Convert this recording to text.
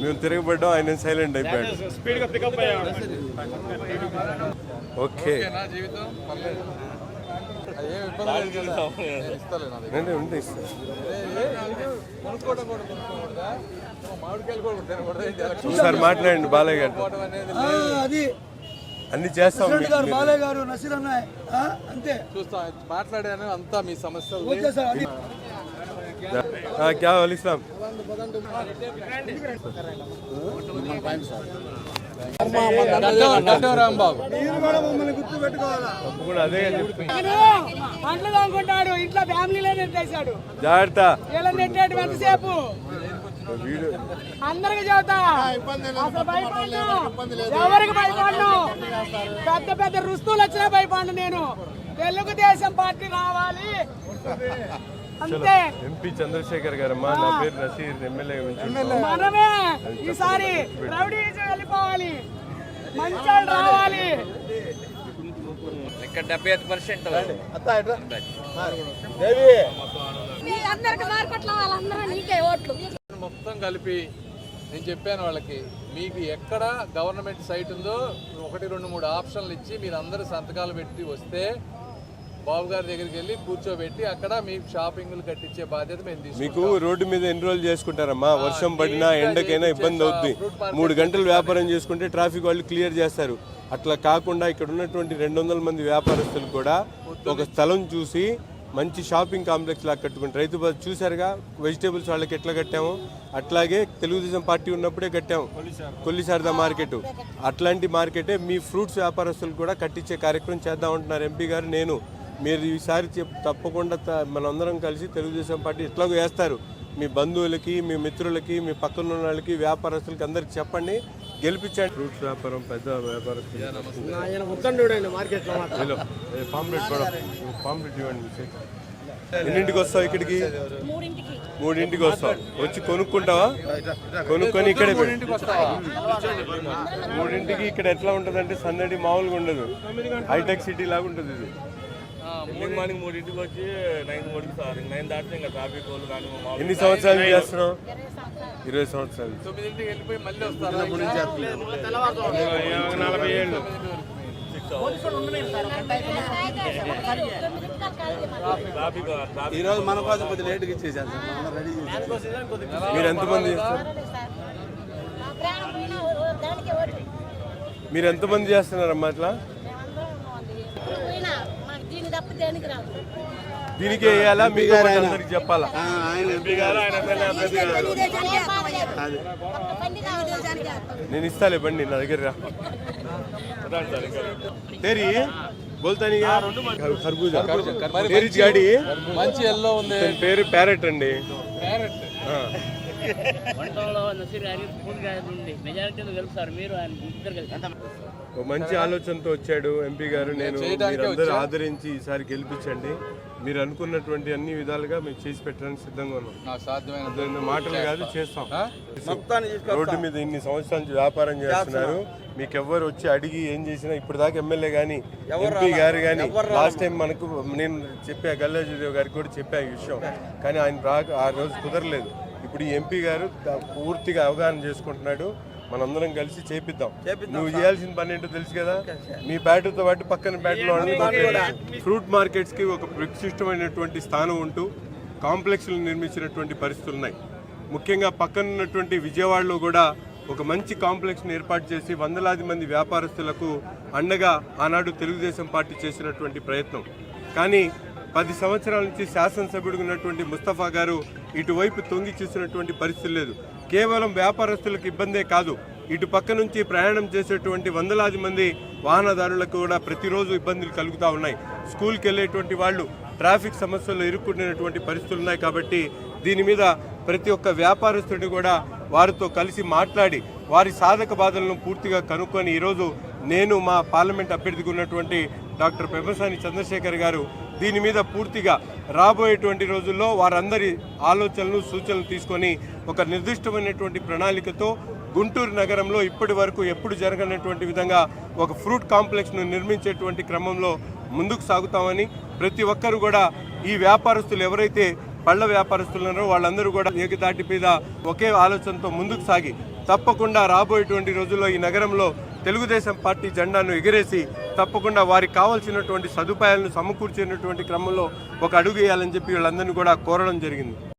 మేము తిరగబడ్డాం ఆయన సైలెంట్ అయిపోయాడు. ఓకే నా జీవితం పర్లేదు అది ఏం ఇబ్బంది లేదు కదా నేను ఇస్తాలే నా దగ్గర అంటే ఉంటే ఇస్తాను ఏ, ఏ, కొనుక్కోవడం కూడా కొనుక్కోకూడదా మామిడికాయలు కూడా తినకూడదా ఏంటి ఎలక్షన్ ఒకసారి మాట్లాడండి బాలయ్య గారు కొనుక్కోవడం అనేది ఆ, అది అన్ని చేస్తాం ప్రెసిడెంట్ గారు మీరు- బాలయ్య గారు నసీర్ అన్నాయ్ ఆ, అంతే చూస్తాం మాట్లాడాను అంతా మీ సమస్యలు ఓకే సార్ అది हाँ, क्या वाल इस्लाम పండ్లు ఇంట్లో ఫ్యామిలీలో నెట్టేశాడు జాగ్రత్త. ఇలా నెట్టేటి ఎంతసేపు? వీడు అందరికి చెబుతా. అసలు భయపడ్ను. ఎవరికి భయపడ్ను. పెద్ద పెద్ద రుస్తులు వచ్చినా భయపడ్ను నేను. తెలుగుదేశం పార్టీ రావాలి. అంతే. ఎంపీ చంద్రశేఖర్ గారమ్మా నా పేరు నసీర్ ఎమ్మెల్యే మనమే ఈసారి రౌడీజం వెళ్ళిపోవాలి. రావాలి. ఇక్కడ డెబ్బై ఐదు పర్సెంట్. మీ అందరికి మార్కెట్లో వాళ్ళందరూ నీకే ఓట్లు. మొత్తం కలిపి నేను చెప్పాను వాళ్ళకి మీకు ఎక్కడ గవర్నమెంట్ సైట్ ఉందో ఒకటి రెండు మూడు ఆప్షన్లు ఇచ్చి మీరు అందరూ సంతకాలు పెట్టి వస్తే బాబు గారి దగ్గరికి వెళ్ళి కూర్చోబెట్టి అక్కడ మీకు షాపింగ్లు కట్టించే బాధ్యత మేము మీకు రోడ్డు మీద ఎన్రోల్ చేసుకుంటారమ్మా. వర్షం పడినా ఎండకైనా ఇబ్బంది అవుద్ది. మూడు గంటలు వ్యాపారం చేసుకుంటే ట్రాఫిక్ వాళ్ళు క్లియర్ చేస్తారు. అట్లా కాకుండా ఇక్కడ ఉన్నటువంటి రెండు వందల మంది వ్యాపారస్తులు కూడా ఒక స్థలం చూసి మంచి షాపింగ్ కాంప్లెక్స్ లాగా కట్టుకుంటారు. రైతు బజార్ చూసారుగా? వెజిటేబుల్స్ వాళ్ళకి ఎట్లా కట్టాము? అట్లాగే తెలుగుదేశం పార్టీ ఉన్నప్పుడే కట్టాము. కొల్లి శారదా మార్కెట్. అట్లాంటి మార్కెటే మీ ఫ్రూట్స్ వ్యాపారస్తులు కూడా కట్టించే కార్యక్రమం చేద్దాం అంటున్నారు ఎంపీ గారు నేను. మీరు ఈసారి చెప్- తప్పకుండా మనందరం కలిసి తెలుగుదేశం పార్టీ ఎట్లాగో వేస్తారు. మీ బంధువులకి మీ మిత్రులకి మీ పక్కన ఉన్న వాళ్ళకి వ్యాపారస్తులకి అందరికి చెప్పండి గెలిపించండి. ఫ్రూట్స్ వ్యాపారం పెద్ద వ్యాపారస్తులు పాంప్లెట్ కూడా పాంప్లెట్ ఇవ్వండి మీ చేతికి. ఎన్నింటికి వస్తావు ఇక్కడికి? మూడింటికి. వస్తావు. వచ్చి కొనుక్కుంటావా? కొనుక్కొని ఇక్కడే. మూడింటికి ఇక్కడ ఎట్లా ఉంటుంది అంటే సందడి మామూలుగా ఉండదు. హైటెక్ సిటీ లాగా ఉంటుంది ఇది. మార్నింగ్ మార్నింగ్ మూడింటికి వచ్చి నైన్ మూడింటి సార్. నైన్ దాటితే ఇంకా ట్రాఫిక్ వాళ్ళు కానీ ఎన్ని సంవత్సరాలు నుంచి చేస్తున్నావు? ఇరవై సంవత్సరాలు. తొమ్మిదింటికి వెళ్ళిపోయి మళ్ళీ వస్తారా? నలభై ఏళ్ళు. ఈరోజు మన కోసం కొద్దిగా లేట్గా ఇచ్చేసాను సార్. రెడీ మీరు ఎంతమంది మీరు ఎంతమంది చేస్తున్నారమ్మా అట్లా పోయినా మాకు దీని తప్ప దీనికి వేయాలా? మీకు అందరికి చెప్పాలా? నేను ఇస్తాలే బండి నా దగ్గర తెరి బోల్తాని ఖర్బూజా మంచి ఎల్లో ఉంది. పేరు ప్యారెట్ అండి. నసీర్ మెజారిటీలో గెలుస్తారు మీరు ఆయన ఇద్దరు కలిసి. మంచి ఆలోచనతో వచ్చాడు ఎంపీ గారు. నేను మీరందరూ. ఆదరించి ఈసారి గెలిపించండి. మీరు అనుకున్నటువంటి అన్ని విధాలుగా మేము చేసి పెట్టడానికి సిద్ధంగా ఉన్నాం. మాటలు కాదు చేస్తాం. రోడ్డు మీద ఇన్ని సంవత్సరాల నుంచి వ్యాపారం చేస్తున్నారు. మీకు ఎవరు వచ్చి అడిగి ఏం చేసినా ఇప్పుడు దాకా ఎమ్మెల్యే కానీ ఎంపీ గారు కానీ లాస్ట్ టైం మనకు నేను చెప్పా గల్లాజీదేవ్ గారికి కూడా చెప్పా ఈ విషయం. కానీ ఆయన రాక ఆ రోజు కుదరలేదు. ఇప్పుడు ఈ ఎంపీ గారు పూర్తిగా అవగాహన చేసుకుంటున్నాడు. మనందరం కలిసి చేపిద్దాం. నువ్వు చేయాల్సిన పని ఏంటో తెలుసు కదా? మీ బ్యాటరీతో పాటు పక్కన బ్యాటరీ ఫ్రూట్ మార్కెట్స్కి ఒక విశిష్టమైనటువంటి స్థానం ఉంటూ కాంప్లెక్స్లు నిర్మించినటువంటి పరిస్థితులు ఉన్నాయి. ముఖ్యంగా పక్కన ఉన్నటువంటి విజయవాడలో కూడా ఒక మంచి కాంప్లెక్స్ని ఏర్పాటు చేసి వందలాది మంది వ్యాపారస్తులకు అండగా ఆనాడు తెలుగుదేశం పార్టీ చేసినటువంటి ప్రయత్నం. కానీ పది సంవత్సరాల నుంచి శాసనసభ్యుడిగా ఉన్నటువంటి ముస్తఫా గారు ఇటువైపు తొంగి చూసినటువంటి పరిస్థితి లేదు. కేవలం వ్యాపారస్తులకు ఇబ్బందే కాదు. ఇటు పక్క నుంచి ప్రయాణం చేసేటువంటి వందలాది మంది వాహనదారులకు కూడా ప్రతిరోజు ఇబ్బందులు కలుగుతూ ఉన్నాయి. స్కూల్కి వెళ్ళేటువంటి వాళ్ళు ట్రాఫిక్ సమస్యల్లో ఇరుక్కునేటువంటి పరిస్థితులు ఉన్నాయి కాబట్టి దీని మీద ప్రతి ఒక్క వ్యాపారస్తుడిని కూడా వారితో కలిసి మాట్లాడి వారి సాధక బాధలను పూర్తిగా కనుక్కొని ఈరోజు నేను మా పార్లమెంట్ అభ్యర్థిగా ఉన్నటువంటి డాక్టర్ పెమ్మసాని చంద్రశేఖర్ గారు దీని మీద పూర్తిగా రాబోయేటువంటి రోజుల్లో వారందరి ఆలోచనలు సూచనలు తీసుకొని ఒక నిర్దిష్టమైనటువంటి ప్రణాళికతో గుంటూరు నగరంలో ఇప్పటి వరకు ఎప్పుడు జరగనటువంటి విధంగా ఒక ఫ్రూట్ కాంప్లెక్స్ను నిర్మించేటువంటి క్రమంలో ముందుకు సాగుతామని ప్రతి ఒక్కరు కూడా ఈ వ్యాపారస్తులు ఎవరైతే పళ్ళ వ్యాపారస్తులు ఉన్నారో వాళ్ళందరూ కూడా ఏకదాటి మీద ఒకే ఆలోచనతో ముందుకు సాగి తప్పకుండా రాబోయేటువంటి రోజుల్లో ఈ నగరంలో తెలుగుదేశం పార్టీ జెండాను ఎగిరేసి తప్పకుండా వారికి కావాల్సినటువంటి సదుపాయాలను సమకూర్చేటువంటి క్రమంలో ఒక అడుగు వేయాలని చెప్పి వీళ్ళందరినీ కూడా కోరడం జరిగింది.